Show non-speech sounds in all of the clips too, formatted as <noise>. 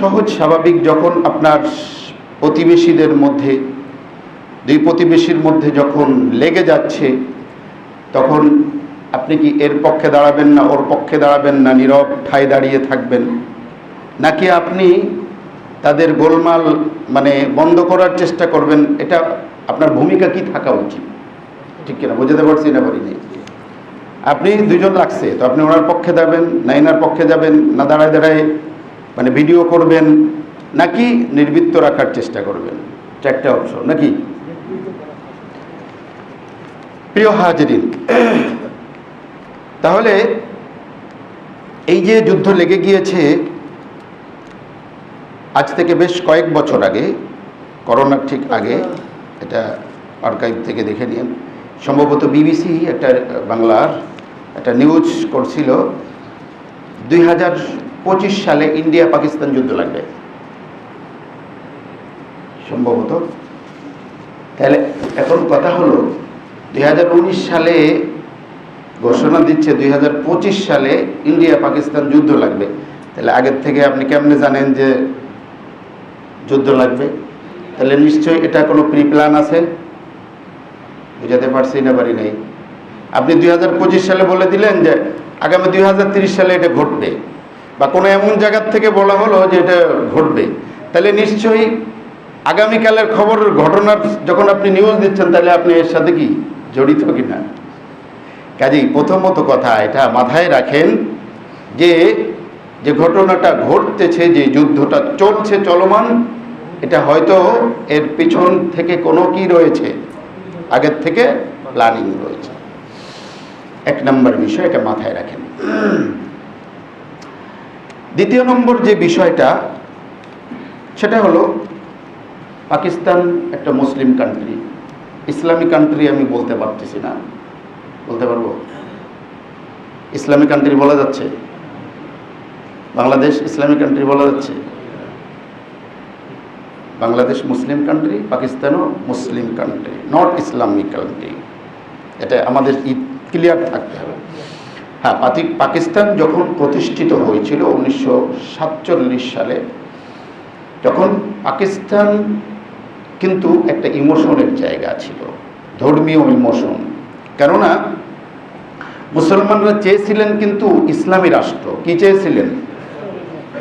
সহজ স্বাভাবিক যখন আপনার প্রতিবেশীদের মধ্যে, দুই প্রতিবেশীর মধ্যে যখন লেগে যাচ্ছে, তখন আপনি কি এর পক্ষে দাঁড়াবেন না, ওর পক্ষে দাঁড়াবেন না, নীরব ঠায় দাঁড়িয়ে থাকবেন? নাকি আপনি তাদের গোলমাল মানে বন্ধ করার চেষ্টা করবেন? এটা আপনার ভূমিকা কি থাকা উচিত? ঠিক কিনা? বুঝতে পারছি না পারিনি আপনি দুজন লাগছে, তো আপনি ওনার পক্ষে যাবেন, না এনার পক্ষে যাবেন, না দাঁড়ায় দাঁড়ায় মানে ভিডিও করবেন নাকি নির্বৃত্ত রাখার চেষ্টা করবেন? একটা অপশন নাকি? প্রিয় হাজরিন, তাহলে এই যে যুদ্ধ লেগে গিয়েছে, আজ থেকে বেশ কয়েক বছর আগে, করোনার ঠিক আগে, এটা আর্কাইভ থেকে দেখে নিন। সম্ভবত বিবিসি একটা বাংলার একটা নিউজ করছিল, দুই হাজার পঁচিশ সালে ইন্ডিয়া পাকিস্তান যুদ্ধ লাগবে। সম্ভবত। তাহলে এখন কথা হলো, দুই হাজার উনিশ সালে ঘোষণা দিচ্ছে দুই হাজার পঁচিশ সালে ইন্ডিয়া পাকিস্তান যুদ্ধ লাগবে। তাহলে আগের থেকে আপনি কেমনে জানেন যে যুদ্ধ লাগবে? তাহলে নিশ্চয়ই এটা কোনো প্রি প্ল্যান আছে? বুঝাতে পারছি না পারি নেই। আপনি দুই হাজার পঁচিশ সালে বলে দিলেন যে আগামী দুই সালে এটা ঘটবে। বা কোনো এমন জায়গার থেকে বলা হলো যে এটা ঘটবে। তাহলে নিশ্চয়ই আগামীকালের খবর ঘটনার যখন আপনি নিউজ দিচ্ছেন, তাহলে আপনি এর সাথে কি জড়িত কিনা? কাজেই প্রথমত কথা এটা মাথায় রাখেন যে যে ঘটনাটা ঘটতেছে, যে যুদ্ধটা চলছে, চলমান, এটা হয়তো এর পিছন থেকে কোনো কি রয়েছে? আগের থেকে প্ল্যানিং রয়েছে। এক নম্বর বিষয় এটা মাথায় রাখেন। দ্বিতীয় নম্বর যে বিষয়টা, সেটা হলো পাকিস্তান একটা মুসলিম কান্ট্রি ইসলামিক কান্ট্রি আমি বলতে পারতেছি না। বলতে পারব? ইসলামিক কান্ট্রি বলা যাচ্ছে? বাংলাদেশ ইসলামিক কান্ট্রি বলা যাচ্ছে? Bangladesh Muslim country পাকিস্তানও Muslim country not Islamic country এটা আমাদের ক্লিয়ার থাকতে হবে। হ্যাঁ পাকিস্তান যখন প্রতিষ্ঠিত হয়েছিল উনিশশো সাতচল্লিশ সালে, তখন পাকিস্তান কিন্তু একটা ইমোশনের জায়গা ছিল, ধর্মীয় ইমোশন। কেননা মুসলমানরা চেয়েছিলেন কিন্তু ইসলামী রাষ্ট্র। কি চেয়েছিলেন?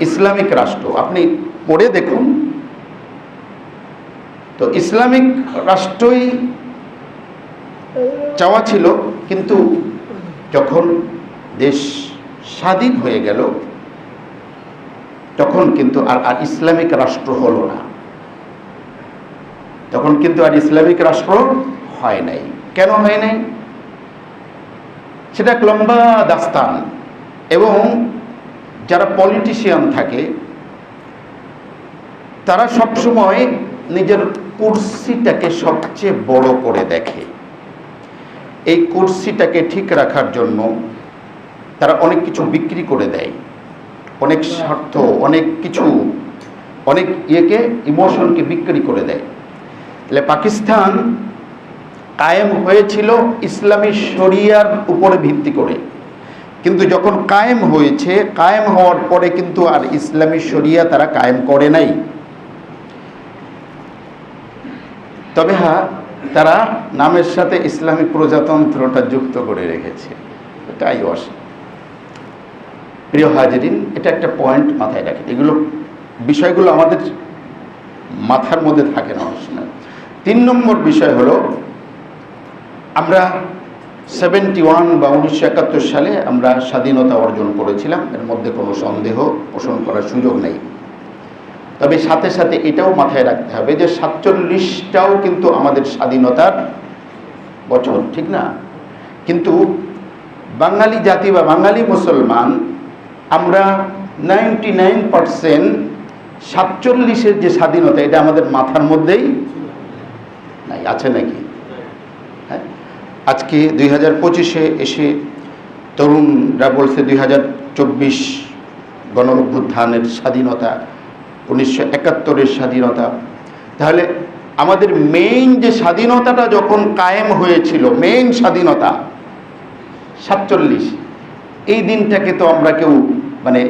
ইসলামিক রাষ্ট্র। আপনি পড়ে দেখুন। তো ইসলামিক রাষ্ট্রই চাওয়া ছিল, কিন্তু যখন দেশ স্বাধীন হয়ে গেল, তখন কিন্তু আর আর ইসলামিক রাষ্ট্র হলো না। তখন কিন্তু আর ইসলামিক রাষ্ট্র হয় নাই। কেন হয় নাই? সেটা এক লম্বা দাস্তান। এবং যারা পলিটিশিয়ান থাকে, তারা সবসময় নিজের কুর্সিটাকে সবচেয়ে বড় করে দেখে। এই কুর্সিটাকে ঠিক রাখার জন্য তারা অনেক কিছু বিক্রি করে দেয়। অনেক স্বার্থ, অনেক কিছু, অনেক ইয়েকে, ইমোশনকে বিক্রি করে দেয়। তাহলে পাকিস্তান কায়েম হয়েছিল ইসলামী শরিয়ার উপরে ভিত্তি করে। কিন্তু যখন কায়েম হয়েছে, কায়েম হওয়ার পরে কিন্তু আর ইসলামী শরিয়া তারা কায়েম করে নাই। তবে হ্যাঁ তারা নামের সাথে ইসলামিক প্রজাতন্ত্রটা যুক্ত করে রেখেছে। এটাই অস প্রিয় হাজিরিন, এটা একটা পয়েন্ট মাথায় রাখে। এগুলো বিষয়গুলো আমাদের মাথার মধ্যে থাকে না অনেক সময়। তিন নম্বর বিষয় হলো, আমরা সেভেন্টি ওয়ান বা উনিশশো একাত্তর সালে আমরা স্বাধীনতা অর্জন করেছিলাম। এর মধ্যে কোনো সন্দেহ পোষণ করার সুযোগ নেই। তবে সাথে সাথে এটাও মাথায় রাখতে হবে যে সাতচল্লিশটাও কিন্তু আমাদের স্বাধীনতার বছর, ঠিক না? কিন্তু বাঙালি জাতি বা বাঙালি মুসলমান আমরা নাইনটি নাইন পারসেন্ট সাতচল্লিশের যে স্বাধীনতা, এটা আমাদের মাথার মধ্যেই নাই, আছে নাকি? হ্যাঁ? আজকে দুই হাজার পঁচিশে এসে তরুণরা বলছে দুই হাজার চব্বিশ গণ অভ্যুত্থানের স্বাধীনতা, উনিশশো একাত্তরের স্বাধীনতা। তাহলে আমাদের মেইন যে স্বাধীনতাটা যখন কায়েম হয়েছিল মেইন স্বাধীনতা, সাতচল্লিশ, এই দিনটাকে তো আমরা কেউ মানে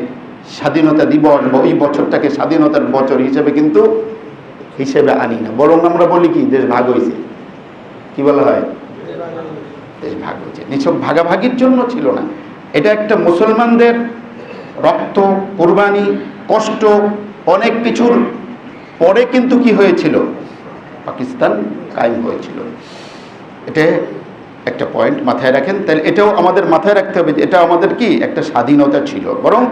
স্বাধীনতা দিবস বা ওই বছরটাকে স্বাধীনতার বছর হিসেবে কিন্তু হিসেবে আনি না। বরং আমরা বলি কি, দেশ ভাগ হয়েছে কি বলা হয়? দেশ ভাগ হয়েছে নিছক ভাগাভাগির জন্য ছিল না। এটা একটা মুসলমানদের রক্ত, কোরবানি, কষ্ট, অনেক কিছুর পরে কিন্তু কি হয়েছিল? পাকিস্তান কায়েম হয়েছিল। এটা একটা পয়েন্ট মাথায় রাখেন। তাহলে এটাও আমাদের মাথায় রাখতে হবে যে এটা আমাদের কি? একটা স্বাধীনতা ছিল। বরং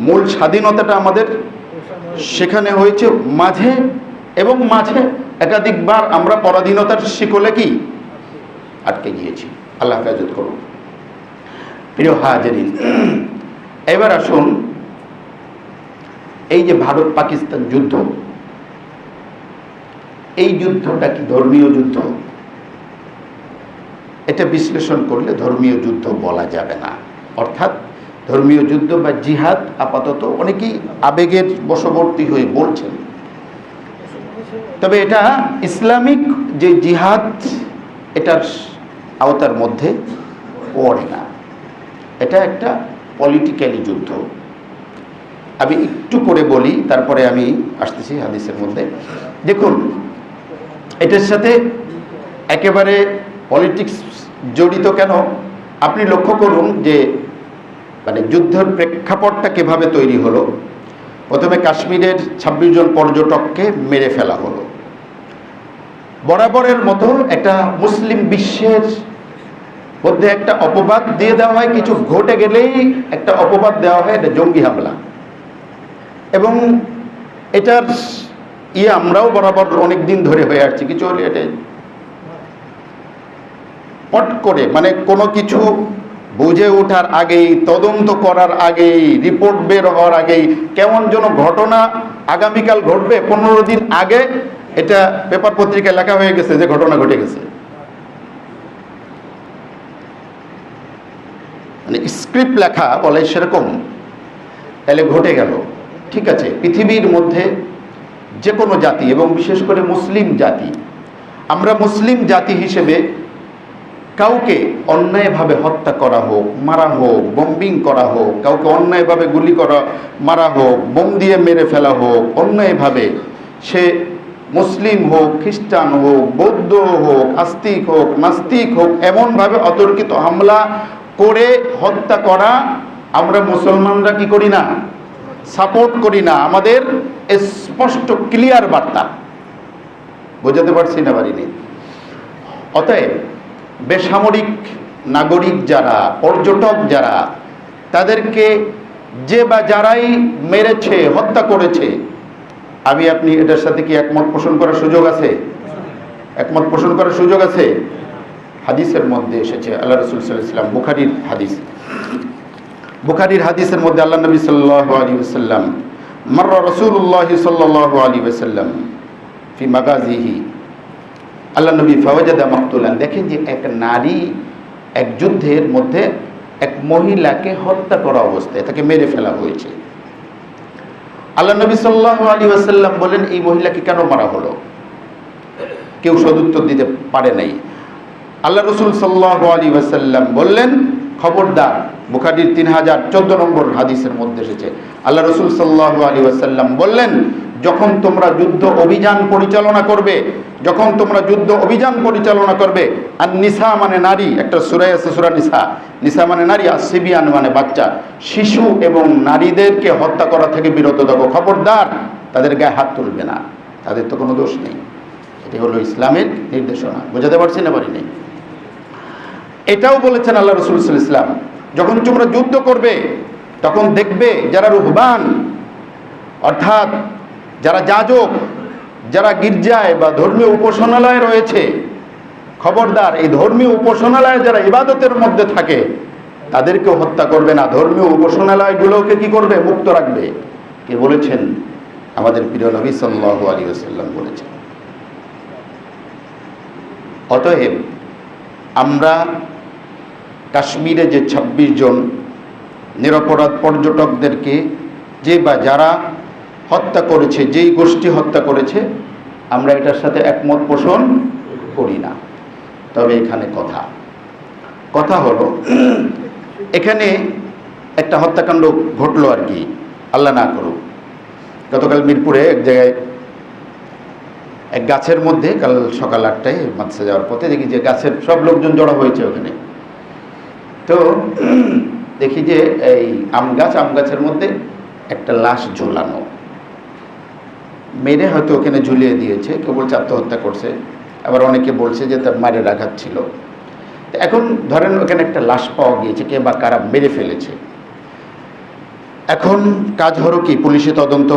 মূল স্বাধীনতাটা আমাদের সেখানে হয়েছে মাঝে এবং মাঝে একাধিকবার আমরা পরাধীনতার শিকলে কি? আটকে গিয়েছি। আল্লাহ হেফাজত করুন। প্রিয় হাজারিন, এবার আসুন এই যে ভারত পাকিস্তান যুদ্ধ। এই যুদ্ধটা কি ধর্মীয় যুদ্ধ? এটা বিশ্লেষণ করলে ধর্মীয় যুদ্ধ বলা যাবে না। অর্থাৎ ধর্মীয় যুদ্ধ বা জিহাদ আপাতত অনেকেই আবেগের বশবর্তী হয়ে বলছেন। তবে এটা ইসলামিক যে জিহাদ, এটার আওতার মধ্যে পড়ে না। এটা একটা পলিটিক্যালি যুদ্ধ। আমি একটু করে বলি, তারপরে আমি আসতেছি হাদিসের মধ্যে। দেখুন, এটার সাথে একেবারে পলিটিক্স জড়িত কেন? আপনি লক্ষ্য করুন যে মানে যুদ্ধের প্রেক্ষাপটটা কীভাবে তৈরি হলো। প্রথমে কাশ্মীরের ছাব্বিশ জন পর্যটককে মেরে ফেলা হলো। বরাবরের মতো একটা মুসলিম বিশ্বের মধ্যে একটা অপবাদ দিয়ে দেওয়া হয়, কিছু ঘটে গেলেই একটা অপবাদ দেওয়া হয়, এটা জঙ্গি হামলা। এবং এটার ইয়ে আমরাও বরাবর অনেক দিন ধরে হয়ে আসছি। কিছু হলে এটা পট করে মানে কোনো কিছু বুঝে ওঠার আগেই, তদন্ত করার আগেই, রিপোর্ট বের হওয়ার আগেই, কেমন যেন ঘটনা আগামীকাল ঘটবে পনেরো দিন আগে, এটা পেপার পত্রিকায় লেখা হয়ে গেছে যে ঘটনা ঘটে গেছে। মানে স্ক্রিপ্ট লেখা বলে সেরকম, তাহলে ঘটে গেল। ঠিক আছে, পৃথিবীর মধ্যে যে কোনো জাতি এবং বিশেষ করে মুসলিম জাতি, আমরা মুসলিম জাতি হিসেবে কাউকে অন্যায়ভাবে হত্যা করা হোক, মারা হোক বম্বিং করা হোক, কাউকে অন্যায়ভাবে গুলি করা, মারা হোক, বোম দিয়ে মেরে ফেলা হোক, অন্যায়ভাবে সে মুসলিম হোক, খ্রিস্টান হোক, বৌদ্ধ হোক, আস্তিক হোক, নাস্তিক হোক, এমনভাবে অতর্কিত হামলা করে হত্যা করা আমরা মুসলমানরা কি করি না? সাপোর্ট করি না। আমাদের স্পষ্ট ক্লিয়ার বার্তা। বোঝাতে পারছি না পারিনি অতএব বেসামরিক নাগরিক যারা, পর্যটক যারা, তাদেরকে যে বা যারাই মেরেছে, হত্যা করেছে, আমি আপনি এটার সাথে কি একমত পোষণ করার সুযোগ আছে? একমত পোষণ করার সুযোগ আছে? হাদিসের মধ্যে এসেছে, আল্লাহ রসুল সাল্লাম বুখারির হাদিস। বুখারির হাদিসের মধ্যে আল্লাহ নবী সাল্লাহ আলী মার্রা রসুল্লাহ সাল্লাহ আলী ওসাল্লাম ফি মাগাজিহি আল্লাহ নবী ফওয়াজাদা মাকতুলান। দেখেন যে এক নারী এক যুদ্ধের মধ্যে এক মহিলাকে হত্যা করা অবস্থায় তাকে মেরে ফেলা হয়েছে। আল্লাহ নবী সাল্লাহ আলী ওয়াসাল্লাম বলেন, এই মহিলাকে কেন মারা হলো? কেউ সদুত্তর দিতে পারে নাই। আল্লাহ রসুল সাল্লাহ আলী ওয়াসাল্লাম বললেন, খবরদার, বুখারির তিন হাজার চোদ্দ নম্বর হাদিসের মধ্যে এসেছে। আল্লাহ রসুল সাল্লাহ আলী ওয়াসাল্লাম বললেন যখন তোমরা যুদ্ধ অভিযান পরিচালনা করবে, যখন তোমরা যুদ্ধ অভিযান পরিচালনা করবে, আর নিসা মানে নারী, একটা সুরাই আছে সুরা নিসা। নিসা মানে নারী, আর সিবিয়ান মানে বাচ্চা। শিশু এবং নারীদেরকে হত্যা করা থেকে বিরত থাকো। খবরদার, তাদের গায়ে হাত তুলবে না। তাদের তো কোনো দোষ নেই। এটি হলো ইসলামের নির্দেশনা। বোঝাতে পারছি না পারি নেই? এটাও বলেছেন আল্লাহ রসুল ইসলাম যখন তোমরা যুদ্ধ করবে, তখন দেখবে যারা রুহবান, অর্থাৎ যারা যাজক, যারা গির্জায় বা ধর্মীয় উপাসনালয় রয়েছে, খবরদার, এই ধর্মীয় উপাসনালয়ে যারা ইবাদতের মধ্যে থাকে, তাদেরকেও হত্যা করবে না। ধর্মীয় উপাসনালয়গুলোকে কি করবে? মুক্ত রাখবে। কে বলেছেন? আমাদের প্রিয় নবী সাল্লাহ আলী আসাল্লাম বলেছেন। অতএব আমরা কাশ্মীরে যে ২৬ জন নিরপরাধ পর্যটকদেরকে, যে বা যারা হত্যা করেছে, যেই গোষ্ঠী হত্যা করেছে, আমরা এটার সাথে একমত পোষণ করি না। তবে এখানে কথা। কথা হলো, এখানে একটা হত্যাকাণ্ড ঘটলো আর কি, আল্লাহ না করুক। গতকাল মিরপুরে এক জায়গায় এক গাছের মধ্যে, কাল সকাল আটটায় মাদ্রাসা যাওয়ার পথে দেখি যে গাছের সব লোকজন জড়ো হয়েছে ওখানে। তো দেখি যে এই আম গাছ, আম গাছের মধ্যে একটা লাশ ঝোলানো। মেরে হয়তো ওখানে ঝুলিয়ে দিয়েছে কেউ বলছে আত্মহত্যা করছে। আবার অনেকে বলছে যে তার মায়ের আঘাত ছিল। এখন ধরেন ওখানে একটা লাশ পাওয়া গিয়েছে, কে বা কারা মেরে ফেলেছে। এখন কাজ হলো কি? পুলিশে তদন্ত,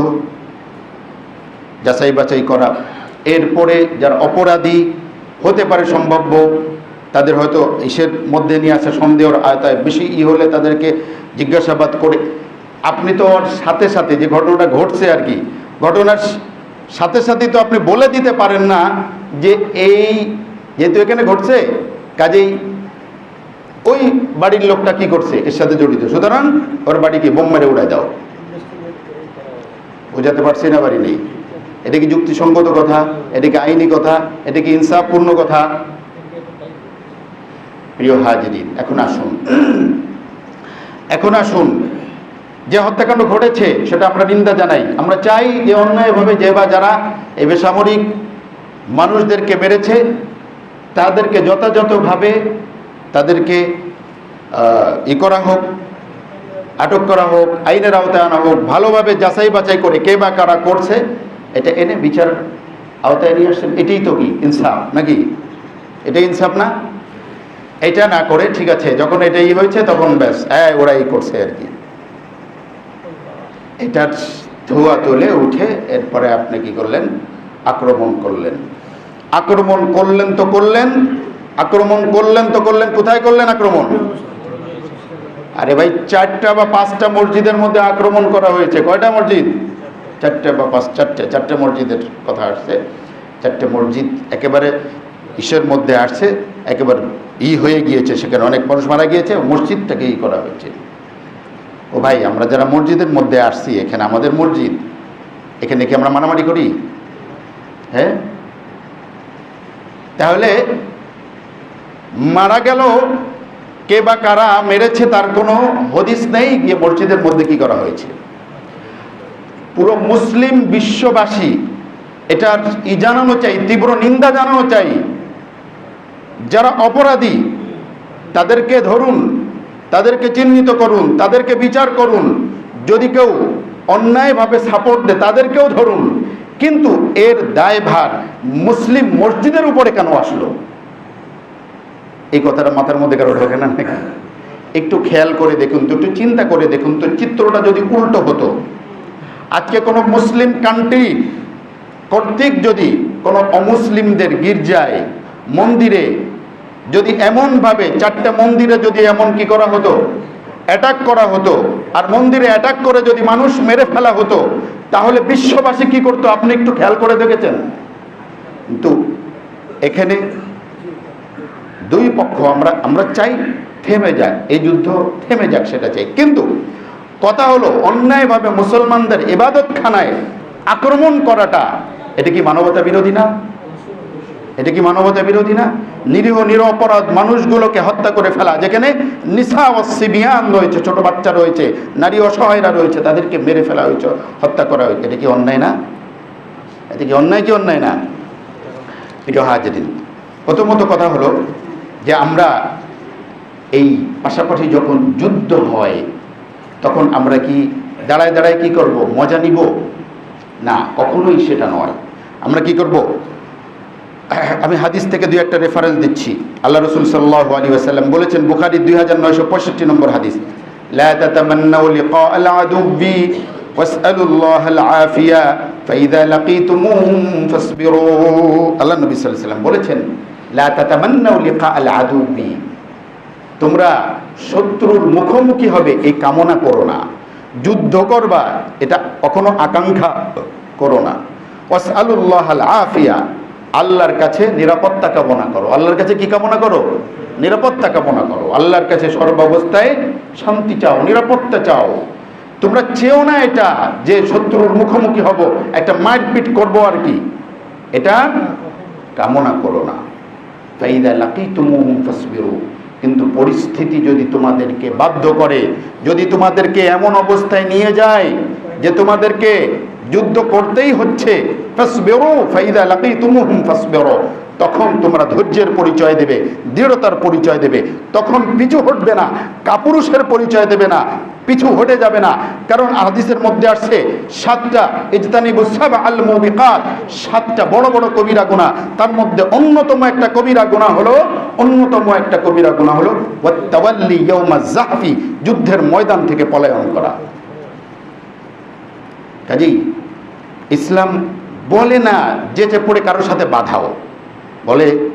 যাচাই বাছাই করা। এরপরে যারা অপরাধী হতে পারে সম্ভাব্য, তাদের হয়তো ইসের মধ্যে নিয়ে আসা সন্দেহর আয়তায় বেশি ই হলে তাদেরকে জিজ্ঞাসাবাদ করে। আপনি তো সাথে সাথে যে ঘটনাটা ঘটছে আর কি, ঘটনার সাথে সাথে তো আপনি বলে দিতে পারেন না যে এই যেহেতু এখানে ঘটছে, কাজেই ওই বাড়ির লোকটা কি করছে? এর সাথে জড়িত। সুতরাং ওর বাড়িকে বোম মেরে উড়াই দাও। বোঝাতে পারছি না বাড়ি নেই? এটা কি যুক্তিসঙ্গত কথা? এটা কি আইনি কথা? এটা কি ইনসাফপূর্ণ কথা? প্রিয় হাজিরিন, এখন আসুন। এখন আসুন। যে হত্যাকাণ্ড ঘটেছে, সেটা আমরা নিন্দা জানাই। আমরা চাই যে অন্যায়ভাবে যে বা যারা এই বেসামরিক মানুষদেরকে মেরেছে, তাদেরকে যথাযথভাবে তাদেরকে ই করা হোক, আটক করা হোক, আইনের আওতায় আনা হোক, ভালোভাবে যাচাই বাছাই করে কে বা কারা করছে, এটা এনে বিচার আওতায় নিয়ে আসছেন। এটাই তো কি? ইনসাফ নাকি? এটা ইনসাফ না? এটা না করে, ঠিক আছে, যখন এটাই হয়েছে, তখন ব্যাস হ্যাঁ ওরাই করছে আর কি। এটার ধোয়া তুলে উঠে এরপরে আপনি কি করলেন? আক্রমণ করলেন। আক্রমণ করলেন তো করলেন, আক্রমণ করলেন তো করলেন, কোথায় করলেন আক্রমণ? আরে ভাই, চারটা বা পাঁচটা মসজিদের মধ্যে আক্রমণ করা হয়েছে। কয়টা মসজিদ? চারটে বা পাঁচ, চারটে চারটে মসজিদের কথা আসছে। চারটে মসজিদ একেবারে ইসের মধ্যে আসছে, একেবারে ই হয়ে গিয়েছে, সেখানে অনেক মানুষ মারা গিয়েছে মসজিদটাকে ই করা হয়েছে। ও ভাই, আমরা যারা মসজিদের মধ্যে আসছি, এখানে আমাদের মসজিদ। এখানে কি আমরা মারামারি করি? হ্যাঁ? তাহলে মারা গেল, কে বা কারা মেরেছে তার কোনো হদিস নেই, গিয়ে মসজিদের মধ্যে কি করা হয়েছে? পুরো মুসলিম বিশ্ববাসী, এটার ই জানানো চাই, তীব্র নিন্দা জানানো চাই। যারা অপরাধী, তাদেরকে ধরুন তাদেরকে চিহ্নিত করুন, তাদেরকে বিচার করুন। যদি কেউ অন্যায়ভাবে সাপোর্ট দেয়, তাদেরকেও ধরুন। কিন্তু এর দায়ভার মুসলিম মসজিদের উপরে কেন আসলো? এই কথাটা মাথার মধ্যে কারও ঢোকে না? একটু খেয়াল করে দেখুন তো একটু চিন্তা করে দেখুন তো, চিত্রটা যদি উল্টো হতো। আজকে কোনো মুসলিম কান্ট্রি কর্তৃক যদি কোনো অমুসলিমদের গির্জায়, মন্দিরে যদি এমনভাবে চারটে মন্দিরে যদি এমন কি করা হতো? অ্যাটাক করা হতো। আর মন্দিরে অ্যাটাক করে যদি মানুষ মেরে ফেলা হতো, তাহলে বিশ্ববাসী কি করতো? আপনি একটু খেয়াল করে দেখেছেন? কিন্তু এখানে দুই পক্ষ, আমরা আমরা চাই থেমে যাক এই যুদ্ধ থেমে যাক, সেটা চাই। কিন্তু কথা হলো, অন্যায়ভাবে মুসলমানদের ইবাদতখানায় আক্রমণ করাটা, এটা কি মানবতা বিরোধী না? এটা কি মানবতা বিরোধী না? নিরীহ, নিরপরাধ মানুষগুলোকে হত্যা করে ফেলা, যেখানে ও সিবিয়ান রয়েছে, ছোট বাচ্চা রয়েছে, নারী অসহায়রা রয়েছে, তাদেরকে মেরে ফেলা হয়েছে, হত্যা করা হয়েছে। এটা কি অন্যায় না? এটা কি অন্যায় কি অন্যায় না? এটা হাজিরিন, প্রথমত কথা হলো যে আমরা এই পাশাপাশি যখন যুদ্ধ হয়, তখন আমরা কি দাঁড়ায় দাঁড়ায় কি করব? মজা নিব? না, কখনোই সেটা নয়। আমরা কি করব? <clears throat> আমি হাদিস থেকে দুই একটা রেফারেন্স দিচ্ছি। আল্লাহ রসুল সাল্লাহ আলী আসাল্লাম বলেছেন বুখারি দুই হাজার নয়শো পঁয়ষট্টি নম্বর হাদিস আল্লাহ বলেছেন তোমরা শত্রুর মুখোমুখি হবে, এই কামনা করো না। যুদ্ধ করবা, এটা কখনো আকাঙ্ক্ষা করো না। ওয়াস আলুল্লাহ আফিয়া আল্লাহর কাছে নিরাপত্তা কামনা করো। আল্লাহর কাছে কি কামনা করো? নিরাপত্তা কামনা করো। আল্লাহর কাছে সর্বাবস্থায় শান্তি চাও, নিরাপত্তা চাও। তোমরা চেও না এটা, যে শত্রুর মুখোমুখি হব, একটা মারপিট করব আর কি। এটা কামনা করো না। ফাইদা লাকিতুমুহুম ফাসবিরু। কিন্তু পরিস্থিতি যদি তোমাদেরকে বাধ্য করে, যদি তোমাদেরকে এমন অবস্থায় নিয়ে যায় যে তোমাদেরকে যুদ্ধ করতেই হচ্ছে তখন তোমরা ধৈর্যের পরিচয় দেবে, দৃঢ়তার পরিচয় দেবে। তখন পিছু হটবে না, কাপুরুষের পরিচয় দেবে না, পিছু হটে যাবে না। কারণ হাদিসের মধ্যে আসছে, সাতটা, ইজতানিবু সাব আল মুবিকাত, সাতটা বড় বড় কবিরা গুণা তার মধ্যে অন্যতম একটা কবিরা গুনাহ হলো, অন্যতম একটা কবিরা গুনাহ হলো, ওয়াত্তাওয়াল্লি ইয়াউমা জাহফি যুদ্ধের ময়দান থেকে পলায়ন করা। কাজেই ইসলাম বলে না যেচে পড়ে কারোর সাথে বাধাও। বলে,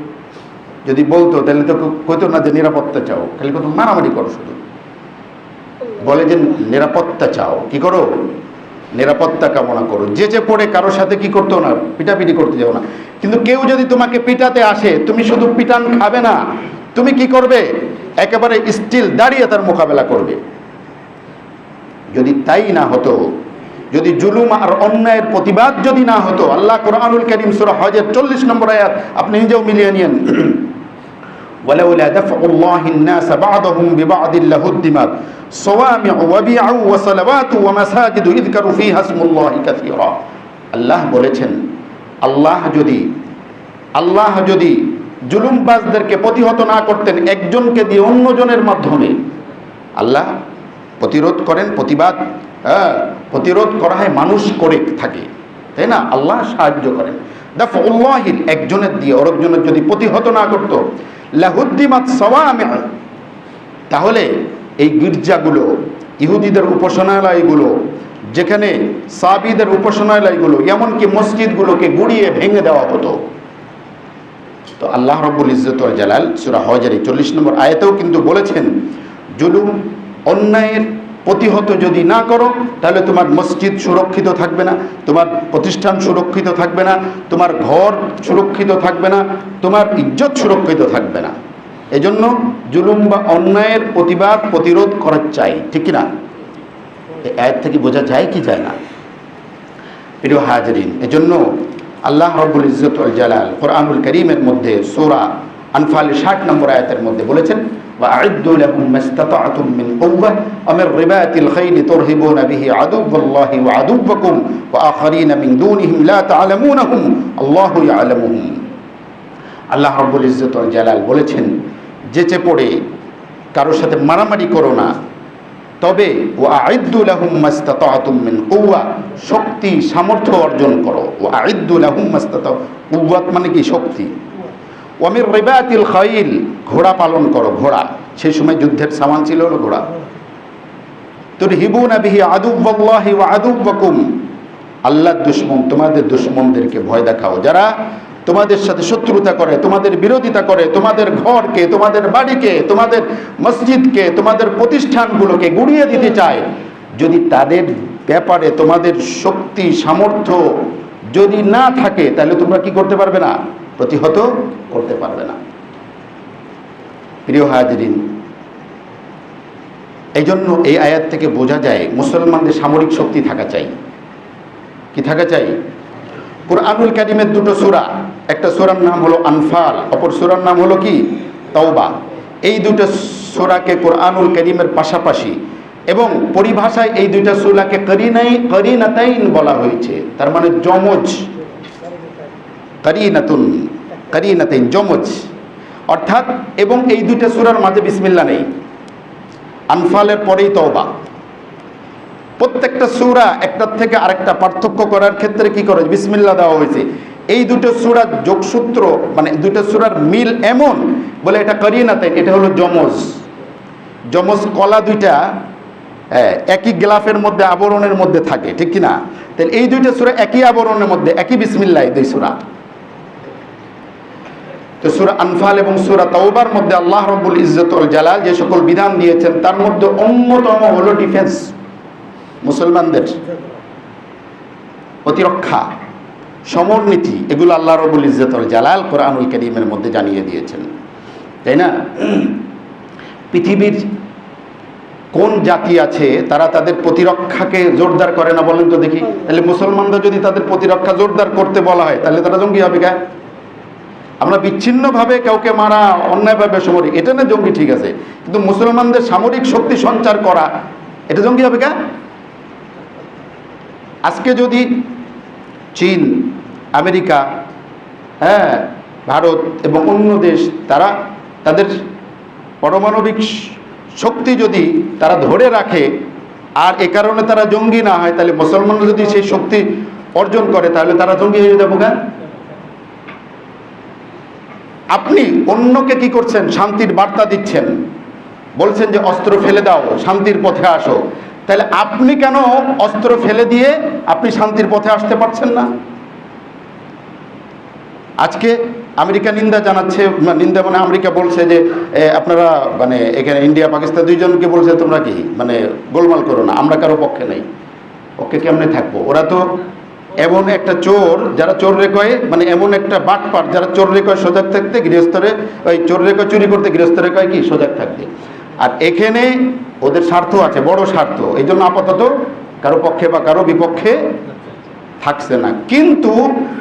যদি বলতো, তাহলে তো কইতো না যে নিরাপত্তা চাও। খালি কত মারামারি করো শুধু। বলে যে নিরাপত্তা চাও, কি করো? নিরাপত্তা কামনা করো। যে যে পড়ে কারোর সাথে কি করতো না, পিটাপিটি করতে যাও না। কিন্তু কেউ যদি তোমাকে পিটাতে আসে, তুমি শুধু পিটান খাবে না। তুমি কি করবে? একেবারে স্টিল দাঁড়িয়ে তার মোকাবেলা করবে। যদি তাই না হতো যদি জুলুম আর অন্যায়ের প্রতিবাদ যদি না হতো আল্লাহ কোরআনুল করিম সুরা হজের চল্লিশ নম্বর আয়াত আপনি নিজেও মিলিয়ে নিয়েন ولولا دفع الله الناس بعضهم ببعض لهدمت صوامع وبيع وصلوات ومساجد يذكر فيها اسم الله كثيرا আল্লাহ বলেছেন আল্লাহ যদি আল্লাহ যদি জুলুমবাজদেরকে প্রতিহত না করতেন একজনকে দিয়ে অন্যজনের মাধ্যমে আল্লাহ প্রতিরোধ করেন, প্রতিবাদ হ্যাঁ প্রতিরোধ করা হয় মানুষ করে থাকে, তাই না? আল্লাহ সাহায্য করেন। দাফউল্লাহির একজনের দিয়ে অরকজনের যদি প্রতিহত না করত, লাহুদ্দিমাত তাহলে এই গির্জাগুলো, ইহুদিদের উপাসনালয়গুলো, যেখানে সাবিদের উপাসনালয়গুলো, এমনকি মসজিদগুলোকে গুড়িয়ে ভেঙে দেওয়া হতো। তো আল্লাহ রব্বুল ইজ্জত ওয়াল জালাল, সূরা হজের চল্লিশ নম্বর আয়তেও কিন্তু বলেছেন, জুলুম অন্যায়ের প্রতিহত যদি না করো, তাহলে তোমার মসজিদ সুরক্ষিত থাকবে না, তোমার প্রতিষ্ঠান সুরক্ষিত থাকবে না, তোমার ঘর সুরক্ষিত থাকবে না, তোমার ইজ্জত সুরক্ষিত থাকবে না। এজন্য জুলুম বা অন্যায়ের প্রতিবাদ, প্রতিরোধ করা চাই, ঠিক না এই থেকে বোঝা যায় কি যায় না? প্রিয় হাজরিন, এজন্য আল্লাহ রব্বুল ইজ্জত জালাল কোরআনুল করিমের মধ্যে সোরা আনফালের ষাট নম্বর আয়াতের মধ্যে বলেছেন وأعدوا لهم ما استطعتم من قوة ومن رباط الخيل ترهبون به عدو الله وعدوكم وآخرين من دونهم لا تعلمونهم الله يعلمهم আল্লাহ রব্বুল ইজ্জত আল জালাল বলেছেন যেচে পড়ে কারোর সাথে মারামারি করো না তবে ও আইদুল আহম মাস্তাতুম মিন কৌয়া শক্তি সামর্থ্য অর্জন করো ও আইদুল আহম মাস্তাত কৌয়াত মানে কি শক্তি ওয়ামির রেবাতিল খাইল ঘোড়া পালন করো, ঘোড়া। সেই সময় যুদ্ধের সামান ছিল হলো ঘোড়া। তোর হিবুনা বিহি আদুব্বাল্লাহি ওয়া আদুব্বাকুম। আল্লাহর দুশ্মন, তোমাদের দুশ্মনদেরকে ভয় দেখাও। যারা তোমাদের সাথে শত্রুতা করে, তোমাদের বিরোধিতা করে, তোমাদের ঘরকে, তোমাদের বাড়িকে, তোমাদের মসজিদকে, তোমাদের প্রতিষ্ঠানগুলোকে গুড়িয়ে দিতে চায়, যদি তাদের ব্যাপারে তোমাদের শক্তি, সামর্থ্য যদি না থাকে, তাহলে তোমরা কি করতে পারবে না? প্রতিহত করতে পারবে না। প্রিয় হাজরিন এই জন্য এই আয়াত থেকে বোঝা যায় মুসলমানদের সামরিক শক্তি থাকা চাই। কি থাকা চাই? কোরআনুল কারিমের দুটো সূরা, একটা সুরার নাম হলো আনফাল, অপর সুরার নাম হলো কি? তওবা। এই দুটো সূরাকে কোরআনুল কারিমের পাশাপাশি এবং পরিভাষায় এই দুইটা সূরাকে করিনাই, করিনাতাইন বলা হয়েছে। তার মানে যমজ। করিনাতুন, করিনাতাইন, যমজ। অর্থাৎ এবং এই দুইটা সুরার মাঝে বিসমিল্লাহ নেই। আনফালের পরেই তওবা। প্রত্যেকটা সূরা একটার থেকে আরেকটা পার্থক্য করার ক্ষেত্রে কি করে? বিসমিল্লা দেওয়া হয়েছে। এই দুটো সুরার যোগসূত্র মানে দুটো সুরার মিল এমন বলে এটা করিয়ে না তাই এটা হলো যমজ। যমজ কলা দুইটা হ্যাঁ, একই গ্লাফের মধ্যে আবরণের মধ্যে থাকে ঠিক কি না তাহলে এই দুইটা সূরা একই আবরণের মধ্যে একই বিসমিল্লাহ এই দুই সূরা। তো সূরা আনফাল এবং সুরা তাওবার মধ্যে আল্লাহ রাব্বুল ইজ্জতুল জালাল যে সকল বিধান দিয়েছেন, তার মধ্যে অন্যতম হলো ডিফেন্স মুসলমানদের প্রতিরক্ষা সমরনীতি এগুলো আল্লাহ রবুল ইজ্জতুল জালাল কোরআনুল করিমের মধ্যে জানিয়ে দিয়েছেন। তাই না? পৃথিবীর কোন জাতি আছে, তারা তাদের প্রতিরক্ষাকে জোরদার করে না বলেন তো দেখি। তাহলে মুসলমানরা যদি তাদের প্রতিরক্ষা জোরদার করতে বলা হয়, তাহলে তারা জঙ্গি হবে কে? আমরা বিচ্ছিন্নভাবে কাউকে মারা, অন্যায়ভাবে সামরিক, এটা না জঙ্গি ঠিক আছে, কিন্তু মুসলমানদের সামরিক শক্তি সঞ্চার করা, এটা জঙ্গি হবে কে? আজকে যদি চীন, আমেরিকা হ্যাঁ ভারত এবং অন্য দেশ, তারা তাদের পারমাণবিক শক্তি যদি তারা ধরে রাখে, আর এ কারণে তারা জঙ্গি না হয়, তাহলে মুসলমানরা যদি সেই শক্তি অর্জন করে, তাহলে তারা জঙ্গি হয়ে যাব কেন আপনি অন্যকে কি করছেন? শান্তির বার্তা দিচ্ছেন। বলছেন যে, অস্ত্র ফেলে দাও, শান্তির পথে আসো। তাহলে আপনি কেন অস্ত্র ফেলে দিয়ে আপনি শান্তির পথে আসতে পারছেন না? আজকে আমেরিকা নিন্দা জানাচ্ছে নিন্দা মানে আমেরিকা বলছে যে আপনারা মানে এখানে ইন্ডিয়া, পাকিস্তান দুইজনকে বলছে তোমরা কি? মানে গোলমাল করো না, আমরা কারও পক্ষে নেই। পক্ষে কেমনে থাকব? ওরা তো এমন একটা চোর যারা চোর রেখয়ে মানে এমন একটা বাটপার যারা চোর রেখয় সজাগ থাকতে, গৃহস্থরে, ওই চোর রেখয় চুরি করতে, গৃহস্থরে কয় কি সজাগ থাকতে। আর এখানে ওদের স্বার্থ আছে, বড় স্বার্থ। এই জন্য আপাতত কারও পক্ষে বা কারও বিপক্ষে থাকছে না। কিন্তু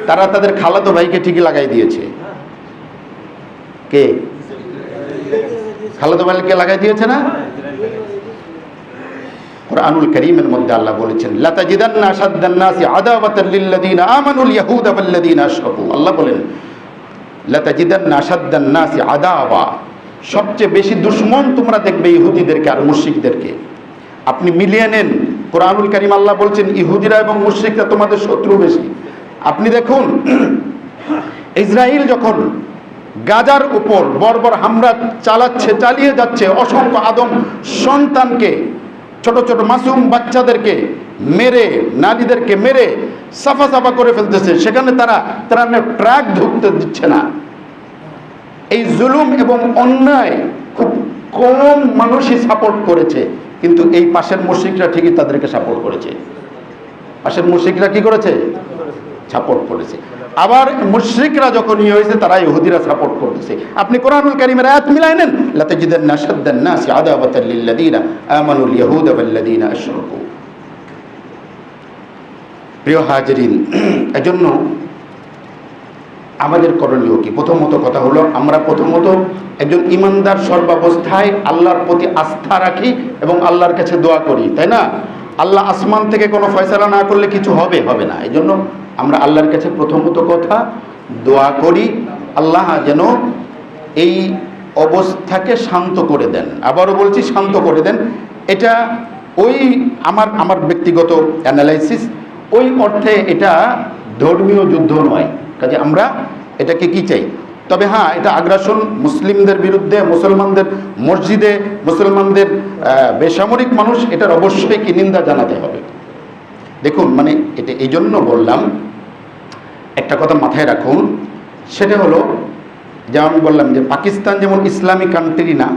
তারা তাদের খালাতো ভাইকে ঠিকই লাগাই দিয়েছে। কে? খালাতো ভাইকে লাগাই দিয়েছে না? কোরআনুল করিমের মধ্যে আল্লাহ বলেছেন, লাতাজিদান্না আশাদ্দান নাসি আদাওয়াতাল লিল্লাযিনা আমানুল ইয়াহুদা ওয়াল্লাযিনা আশরাকু। আল্লাহ বলেন, লাতাজিদান্না আশাদ্দান নাসি আদাওয়া। সবচেয়ে বেশি দুশ্মন তোমরা দেখবে ইহুদিদেরকে আর মুশরিকদেরকে। আপনি মিলিয়ে নেন, কোরআনুল করিম আল্লাহ বলছেন, ইহুদিরা এবং মুশরিকরা তোমাদের শত্রু বেশি। আপনি দেখুন ইসরায়েল যখন গাজার উপর বর্বর হামলা চালাচ্ছে, চালিয়ে যাচ্ছে, অসংখ্য আদম সন্তানকে ছোট ছোট মাসুম বাচ্চাদেরকে মেরে, নারীদেরকে মেরে সাফা সাফা করে ফেলতেছে। সেখানে তারা তারা ট্রাক ঢুকতে দিচ্ছে না। এই জুলুম এবং অন্যায় খুব কম মানুষই সাপোর্ট করেছে। কিন্তু এই পাশের মুশিকরা ঠিকই তাদেরকে সাপোর্ট করেছে। পাশের মুশিকরা কি করেছে? সাপোর্ট করেছে। আবার মুশরিকরা যখন ইয়ে হয়েছে, তারা ইহুদিরা সাপোর্ট করতেছে। আপনি কোরআনুল কারীমের আয়াত মিলাই নেন? লাতাজিদান্না আশাদ্দান নাসি আদাওয়াতাল লিল্লাযিনা আমানুল ইয়াহুদা ওয়াল্লাযিনা আশরাকু। প্রিয় হাজিরিন, <clears throat> এজন্য আমাদের করণীয় কি? প্রথমত কথা হলো, আমরা প্রথমত একজন ইমানদার সর্বাবস্থায় আল্লাহর প্রতি আস্থা রাখি এবং আল্লাহর কাছে দোয়া করি, তাই না? আল্লাহ আসমান থেকে কোনো ফয়সালা না করলে কিছু হবে হবে না। এই জন্য আমরা আল্লাহর কাছে প্রথমত কথা দোয়া করি, আল্লাহ যেন এই অবস্থাকে শান্ত করে দেন। আবারও বলছি শান্ত করে দেন। এটা ওই আমার আমার ব্যক্তিগত অ্যানালাইসিস ওই অর্থে এটা ধর্মীয় যুদ্ধ নয়। কাজে আমরা এটাকে কি চাই? তবে হ্যাঁ এটা আগ্রাসন মুসলিমদের বিরুদ্ধে, মুসলমানদের মসজিদে, মুসলমানদের বেসামরিক মানুষ এটার অবশ্যই কি নিন্দা জানাতে হবে। দেখুন মানে এটা এই জন্য বললাম, একটা কথা মাথায় রাখুন, সেটা হলো, যেমন আমি বললাম যে পাকিস্তান যেমন ইসলামী কান্ট্রি না,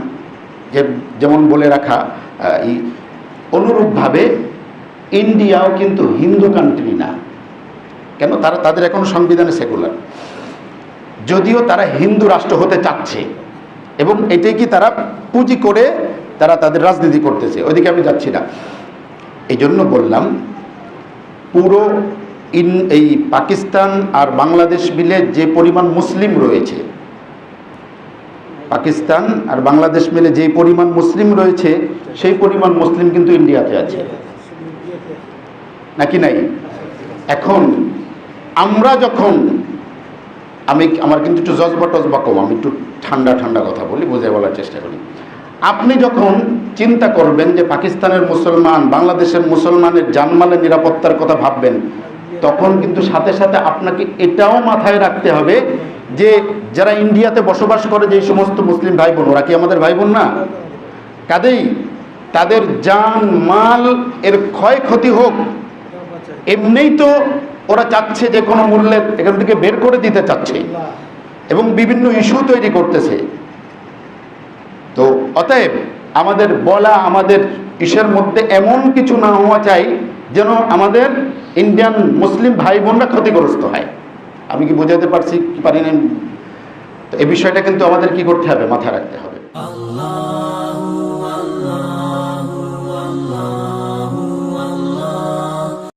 যে যেমন বলে রাখা অনুরূপভাবে ইন্ডিয়াও কিন্তু হিন্দু কান্ট্রি না। কেন? তারা, তাদের এখন সংবিধানে সেকুলার যদিও তারা হিন্দু রাষ্ট্র হতে চাচ্ছে, এবং এটাই কি তারা পুঁজি করে তারা তাদের রাজনীতি করতেছে, ওইদিকে আমি যাচ্ছি না। এই জন্য বললাম পুরো ইন, এই পাকিস্তান আর বাংলাদেশ মিলে যে পরিমাণ মুসলিম রয়েছে, পাকিস্তান আর বাংলাদেশ মিলে যে পরিমাণ মুসলিম রয়েছে, সেই পরিমাণ মুসলিম কিন্তু ইন্ডিয়াতে আছে। নাকি নাই? এখন আমরা যখন, আমি, আমার কিন্তু একটু জজবা টজবা কম, আমি একটু ঠান্ডা ঠান্ডা কথা বলি বোঝাই বলার চেষ্টা করি। আপনি যখন চিন্তা করবেন যে পাকিস্তানের মুসলমান, বাংলাদেশের মুসলমানের জানমালের নিরাপত্তার কথা ভাববেন, তখন কিন্তু সাথে সাথে আপনাকে এটাও মাথায় রাখতে হবে যে যারা ইন্ডিয়াতে বসবাস করে যে সমস্ত মুসলিম ভাই বোন ওরা কি আমাদের ভাই বোন না? কাদেই তাদের জান মাল এর ক্ষয়ক্ষতি হোক, এমনিই তো ওরা চাচ্ছে যে কোনো মূল্যে এখান থেকে বের করে দিতে চাচ্ছে এবং বিভিন্ন ইস্যু তৈরি করতেছে। তো অতএব আমাদের বলা, আমাদের ইসের মধ্যে এমন কিছু না হওয়া চাই যেন আমাদের ইন্ডিয়ান মুসলিম ভাই বোনরা ক্ষতিগ্রস্ত হয়। আমি কি বোঝাতে পারছি কি পারি না এই বিষয়টা কিন্তু আমাদের কি করতে হবে? মাথায় রাখতে হবে। Allah